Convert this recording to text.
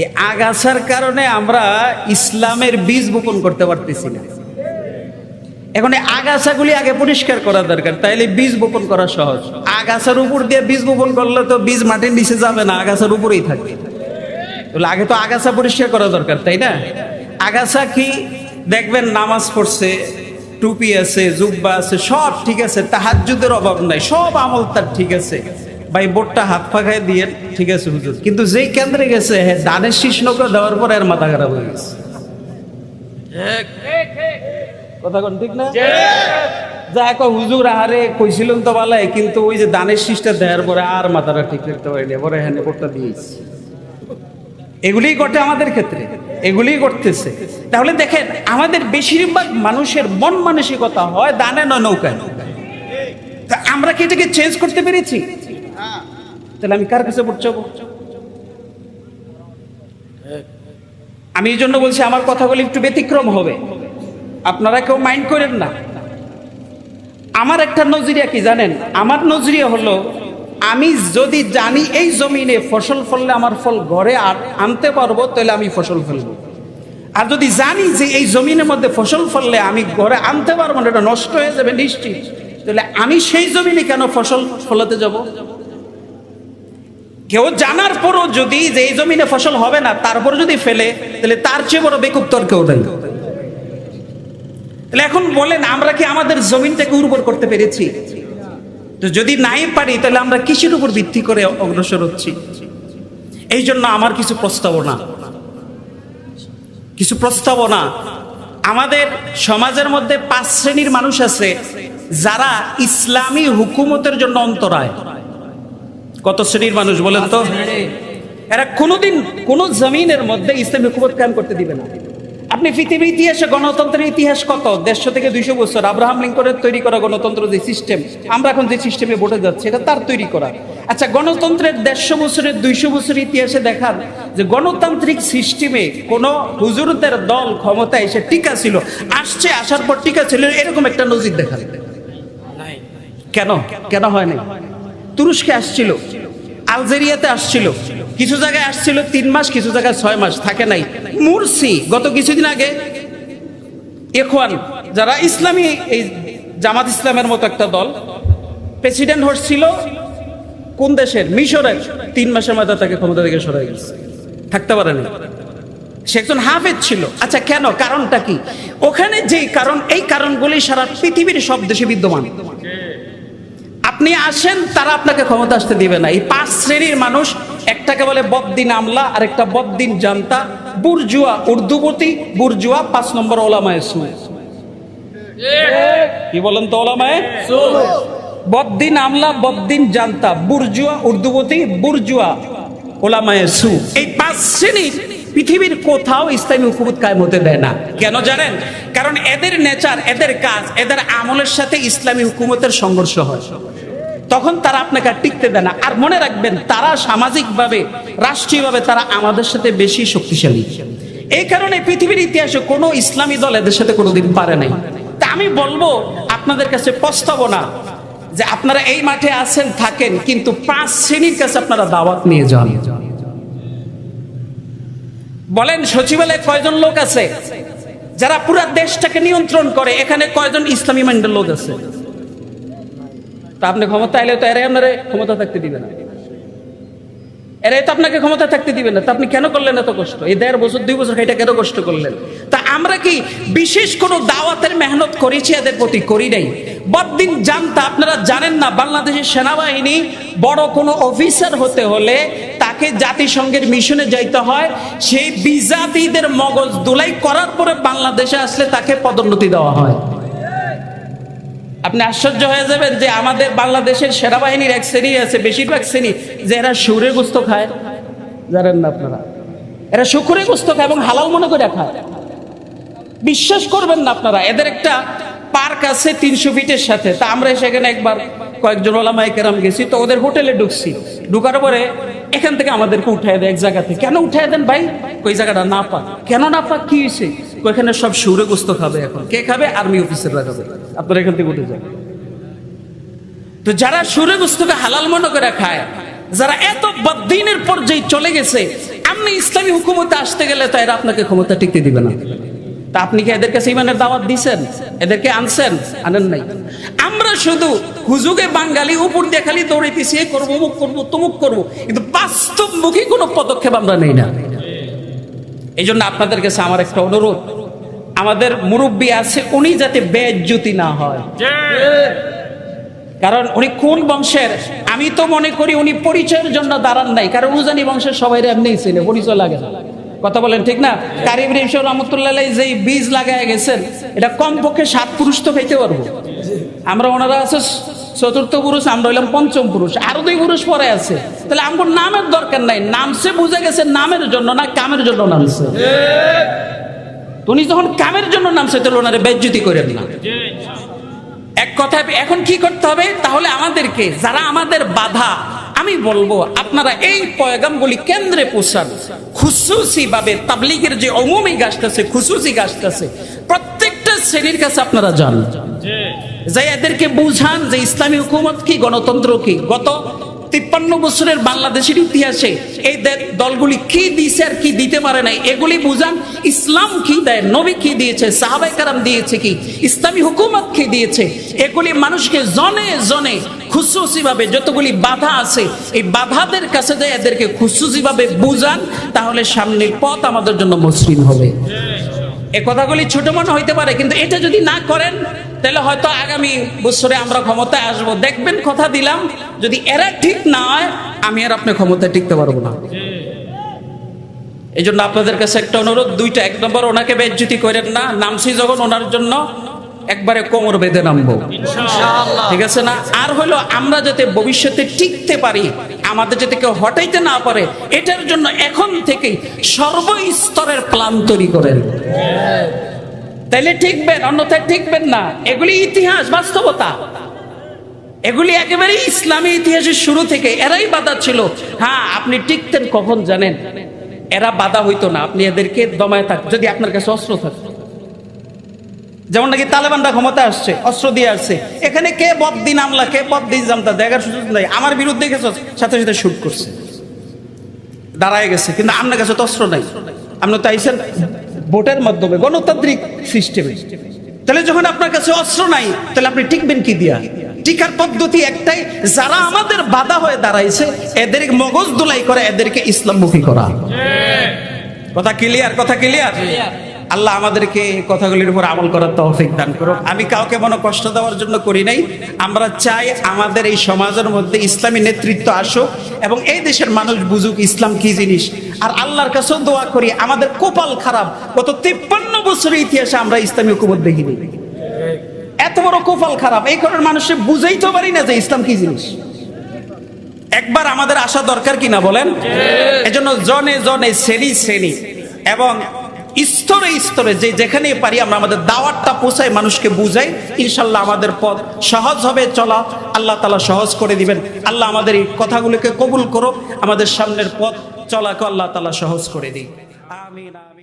এই আগাছার কারণে আমরা ইসলামের বীজ বপন করতে পারতেছি না। এখন এই আগাছাগুলি আগে পরিষ্কার করা দরকার, তাইলে বীজ বপন করা সহজ। আগাছার উপর দিয়ে বীজ বপন করলে তো বীজ মাটির নিচে যাবে না, আগাছার উপরেই থাকবে। আগে তো আগাছা পরিষ্কার করা দরকার, তাই না? আগাছা কি? দেখবেন নামাজ পড়ছে, টুপি আছে, জুব্বা আছে, সব ঠিক আছে, তাহাজ্জুদের অভাব নাই, সব আমল তার ঠিক আছে। ভাই বোর্ডটা হাত পাখায় দিয়ে, ঠিক আছে, হুজুর। কিন্তু যেই কেন্দ্রে গেছে হ্যাঁ দানের শীষ নৌকা দেওয়ার পর এর মাথা খারাপ হয়ে গেছে। কথা ঠিক না? যা এক হুজুর তো কিন্তু ওই যে দানের পরে আর মাথাটা ঠিক হ্যাঁ ঘটে আমাদের ক্ষেত্রে তাহলে দেখেন, আমাদের বেশিরভাগ মানুষের মন মানসিকতা হয় দানে নৌকায়। আমরা কি এটাকে চেঞ্জ করতে পেরেছি? তাহলে আমি কার কাছে পড়ছাবো আমি এই জন্য বলছি, আমার কথাগুলি একটু ব্যতিক্রম হবে। আপনারা কেউ মাইন্ড করেন না। আমার একটা নজরিয়া কি জানেন? আমার নজরিয়া হলো, আমি যদি জানি এই জমিনে ফসল ফললে আমার ফল ঘরে আর আনতে পারব, তাহলে আমি ফসল ফেলব। আর যদি জানি যে এই জমিনের মধ্যে ফসল ফললে আমি ঘরে আনতে পারব না, এটা নষ্ট হয়ে যাবে নিশ্চিত। তাহলে আমি সেই জমিনে কেন ফসল ফলাতে যাব? কেউ জানার পরও যদি যে এই জমিনে ফসল হবে না তারপর যদি ফেলে, তাহলে তার চেয়ে বড় বেকুত্তর কেউ নেই। তাহলে এখন বলেন, আমরা কি আমাদের জমিনটাকে উর্বর করতে পেরেছি? তো যদি নাই পারি, তাহলে আমরা কৃষির উপর ভিত্তি করে অগ্রসর হচ্ছি? এই জন্য আমার কিছু প্রস্তাবনা। কিছু প্রস্তাবনা। আমাদের সমাজের মধ্যে পাঁচ শ্রেণির মানুষ আছে, যারা ইসলামী হুকুমতের জন্য অন্তরায়। কত শ্রেণির মানুষ বলেন তো? এরা কোনোদিন কোন জমিনের মধ্যে ইসলামী হুকুমত কায়েম করতে দিবে না। আপনি পৃথিবীর ইতিহাসে গণতন্ত্রের ইতিহাস কত? দেড়শো থেকে দুইশো বছর আব্রাহাম লিঙ্কনের তৈরি করা গণতন্ত্র যে সিস্টেম আমরা এখন যে সিস্টেমে ভোটে যাচ্ছি এটা তার তৈরি করা। আচ্ছা গণতন্ত্রের দেড়শো বছরের দুইশো বছরের ইতিহাসে দেখান যে গণতান্ত্রিক সিস্টেমে কোন হুজুরদের দল ক্ষমতায় এসে টিকা ছিল আসছে আসার পর টিকা ছিল এরকম একটা নজির দেখা কেন? কেন হয় নাই? তুরস্কে আসছিল, আলজেরিয়াতে আসছিল, কিছু জায়গায় আসছিল তিন মাস, কিছু জায়গায় ছয় মাস, থাকে নাই। মুরসি, গত কিছুদিন আগে এখওয়ান যারা ইসলামী, এই জামাত ইসলামের মতো একটা দল, প্রেসিডেন্ট হচ্ছিল কোন দেশের? মিশরের। তিন মাসের মাথায় তাকে ক্ষমতা থেকে সরাই গেছে। থাকতে পারে না সে একজন হাফেজ ছিল। আচ্ছা কেন? কারণটা কি? ওখানে যে কারণ, এই কারণগুলি সারা পৃথিবীর সব দেশে বিদ্যমান। আপনি আসেন, তারা আপনাকে ক্ষমতা আসতে দিবে না। এই পাঁচ শ্রেণির মানুষ, একটাকে বলে বদ্দিন আমলা আর একটা বদ্দিন জানতা, বুর্জুয়া উর্দুবতী বুর্জুয়া পাঁচ নম্বর ওলামায় সু কি বলেন তো ওলামায়? বদ্দিন আমলা বদ্দিন জানতা, বুরজুয়া উর্দুবতী বুরজুয়া ওলামায় সু। এই পাঁচ শ্রেণির পৃথিবীর কোথাও ইসলামী হুকুমত কায়েম হতে দেয় না। কেন জানেন? কারণ এদের নেচার, এদের কাজ, এদের আমলের সাথে ইসলামী হুকুমতের সংঘর্ষ হয়। তখন তারা আপনাকে আর টিকতে দেয় না। আর মনে রাখবেন, তারা সামাজিকভাবে, রাষ্ট্রীয়ভাবে তারা আমাদের সাথে বেশি শক্তিশালী। এই কারণে পৃথিবীর ইতিহাসে কোনো ইসলামী দল এদের সাথে কোনোদিন পারে নাই। তা আমি বলব, আপনাদের কাছে প্রস্তাবনা যে আপনারা এই মাঠে আছেন, থাকেন, কিন্তু পাঁচ শ্রেণির কাছে আপনারা দাওয়াত নিয়ে যান। বলেন, সচিবালয়ে কয়জন লোক আছে? যারা পুরা দেশটাকে নিয়ন্ত্রণ করে, এখানে কয়জন ইসলামী মাইন্ডের লোক আছে? তা আপনি ক্ষমতা এলে তো এরাই আপনারা ক্ষমতা থাকতে দিবে না। এরাই তো আপনাকে ক্ষমতা থাকতে দিবে না। তা আপনি কেন করলেন এত কষ্ট? এই দেড় বছর, দুই বছর এটা কেন কষ্ট করলেন? তা আমরা কি বিশেষ কোনো দাওয়াতের মেহনত করেছি এদের প্রতি? করি নাই। বদিন জানতা আপনারা জানেন না, বাংলাদেশের সেনাবাহিনী বড় কোনো অফিসার হতে হলে তাকে জাতিসংঘের মিশনে যাইতে হয়। সেই বিজাতিদের মগজ দুলাই করার পরে বাংলাদেশে আসলে তাকে পদোন্নতি দেওয়া হয়। আপনি আশ্চর্য হয়ে যাবেন যে আমাদের বাংলাদেশের সেনাবাহিনীর এক শ্রেণি আছে, বেশিরভাগ শ্রেণি, যে এরা সুরে গোস্ত খায়। জানেন না আপনারা? এরা শুকুরে গোস্ত খায় এবং হালাল মনে করে খায়। বিশ্বাস করবেন না আপনারা, এদের একটা পার্ক আছে তিনশো ফিটের সাথে। তা আমরা সেখানে একবার কয়েকজন ওলামাই কেরাম গেছি, তো ওদের হোটেলে ঢুকছি। ঢুকার পরে এখান থেকে আমাদেরকে উঠাই দেয় এক জায়গা থেকে। কেন উঠাই দেন ভাই? ওই জায়গাটা? না পাক কেন না পাক কি হয়েছে ওইখানে সব সুরে গোস্ত খাবে এখন। কে খাবে? আর্মি অফিসাররা খাবে। আপনারা এখান থেকে উঠে যান। তো যারা সুরে গোস্তকে হালাল মনে করে খায়, যারা এত বদিনের পর্যায়ে চলে গেছে, আপনি ইসলামী হুকুমতে আসতে গেলে তো এরা আপনাকে ক্ষমতা টিকতে দিবে না। তা আপনি কি এদের কাছে ইমানের দাওয়াত দিছেন? এদেরকে আনছেন? আনেন নাই। আমরা শুধু হুজুগে বাঙালি, উপর দিয়ে খালি দৌড়াইতেছি করব, অমুক করব, তমুক করব। কিন্তু বাস্তবমুখী কোনো পদক্ষেপ আমরা নেই না। এই জন্য আপনাদের কাছে আমার একটা অনুরোধ। আমাদের মুরব্বী আছে উনি যাতে বেজ্জুতি না হয়। কারণ উনি কোন বংশের? আমি তো মনে করি উনি পরিচয়ের জন্য দাঁড়ান নাই কারণ উজানি বংশের সবাই এমনি ছিল পরিচয় লাগে না। কথা বলেন ঠিক না? কারিম রিমশর রহমতুল্লাহ যে বীজ লাগায় গেছেন এটা কমপক্ষে সাত পুরুষ তো খাইতে পারব। আমরা ওনারা আছে চতুর্থ পুরুষ, আমরা হইলাম পঞ্চম পুরুষ। আরও দুই পুরুষ পরে আছে। তাহলে আমার নামের দরকার নাই। নামছে বুঝে গেছে নামের জন্য না কামের জন্য নামছে উনি যখন কামের জন্য নামছে তাহলে ওনারে বেজ্জুতি করেন না। এক কথায়, এখন কি করতে হবে? তাহলে আমাদেরকে, যারা আমাদের বাধা, আমি বলব, আপনারা এই পয়গামগুলি কেন্দ্রে পৌঁছান। খুশুসি ভাবে তাবলিগের যে অমুমি গাছটাছে খুশুসি গাছটাছে প্রত্যেকটা শ্রেণির কাছে আপনারা যান। যে এদেরকে বুঝান যে ইসলামী হুকুমত কি, গণতন্ত্র কি? গত তিপ্পান্ন বছরের বাংলাদেশের ইতিহাসে এই দলগুলি কি দিয়েছে আর কি দিতে পারে নাই? এগুলি বুঝান ইসলাম কি দেয়, নবী কি দিয়েছে সাহাবাই কারাম দিয়েছে কি, ইসলামী হুকুমত কি দিয়েছে? এগুলি মানুষকে জনে জনে খুশুসি ভাবে যতগুলি বাধা আছে, এই বাধাদের কাছে যে এদেরকে খুশুসি ভাবে বুঝান, তাহলে সামনের পথ আমাদের জন্য মসৃণ হবে। এ কথাগুলি ছোট মনে হইতে পারে, কিন্তু এটা যদি না করেন তাহলে হয়তো আগামী বছরে আমরা ক্ষমতায় আসব। দেখবেন কথা দিলাম যদি এরা ঠিক না হয় আমি আর আপনি ক্ষমতায় টিকতে পারব না। এই জন্য আপনাদের কাছে একটা অনুরোধ দুইটা এক নম্বর ওনাকে বেজ্জুতি করেন না নামছি যখন ওনার জন্য একবারে কোমর বেঁধে নামবো। ঠিক আছে না? আর হলো আমরা যাতে ভবিষ্যতে টিকতে পারি আমাদের যাতে কেউ হটাইতে না পারে এটার জন্য এখন থেকেই সর্বস্তরের প্ল্যান তৈরি করেন। তাইলে ঠিকবেন, অন্যথায় ঠিকবেন না। এগুলি ইতিহাস, বাস্তবতা। এগুলি একেবারে ইসলামী ইতিহাসের শুরু থেকে, এরাই বাধা ছিল। হ্যাঁ আপনি টিকতেন কখন জানেন? এরা বাধা হইতো না, আপনি এদেরকে দমায় থাক, যদি আপনার কাছে অস্ত্র থাকতো যেমন নাকি তালেবানরা ক্ষমতা আসছে, অস্ত্র দিয়ে আসছে। এখানে কে বদিন আমলা কে বদিন জামতা, দেখার সুযোগ নাই। আমার বিরুদ্ধে গেছে সাথে সাথে শুট করছে। দাঁড়ায় গেছে, কিন্তু আপনার কাছে তো অস্ত্র নাই। আপনি তো আইসেন ভোটের মাধ্যমে গণতান্ত্রিক সিস্টেমে। তাহলে যখন আপনার কাছে অস্ত্র নাই তাহলে আপনি টিকবেন কি দিয়া? টিকার পদ্ধতি একটাই যারা আমাদের বাধা হয়ে দাঁড়াইছে এদের মগজ দোলাই করে এদেরকে ইসলামমুখী করা। কথা ক্লিয়ার কথা ক্লিয়ার আল্লাহ আমাদেরকে এই কথাগুলির উপর আমল করার তৌফিক দান করো আমি কাউকে মনে কষ্ট দেওয়ার জন্য করি নাই। আমরা চাই আমাদের এই সমাজের মধ্যে ইসলামী নেতৃত্ব আসুক এবং এই দেশের মানুষ বুঝুক ইসলাম কি জিনিস। আর আল্লাহর কাছেও দোয়া করি আমাদের কপাল খারাপ। গত তিপ্পান্ন বছরের ইতিহাসে আমরা ইসলামী হুকুমত দেখিনি। এত বড় কপাল খারাপ। এই কারণে মানুষে বুঝেই তো পারি না যে ইসলাম কি জিনিস। একবার আমাদের আসা দরকার কিনা বলেন? এজন্য জনে জনে শ্রেণি শ্রেণি এবং স্তরে স্তরে যে যেখানে পারি আমরা আমাদের দাওয়াতটা পৌঁছাই, মানুষকে বুঝাই, ইনশাল্লাহ আমাদের পথ সহজ হবে, চলা। আল্লাহ তালা সহজ করে দিবেন। আল্লাহ আমাদের এই কথাগুলোকে কবুল করো আমাদের সামনের পথ চলাকে আল্লাহ তালা সহজ করে দিই আমিন।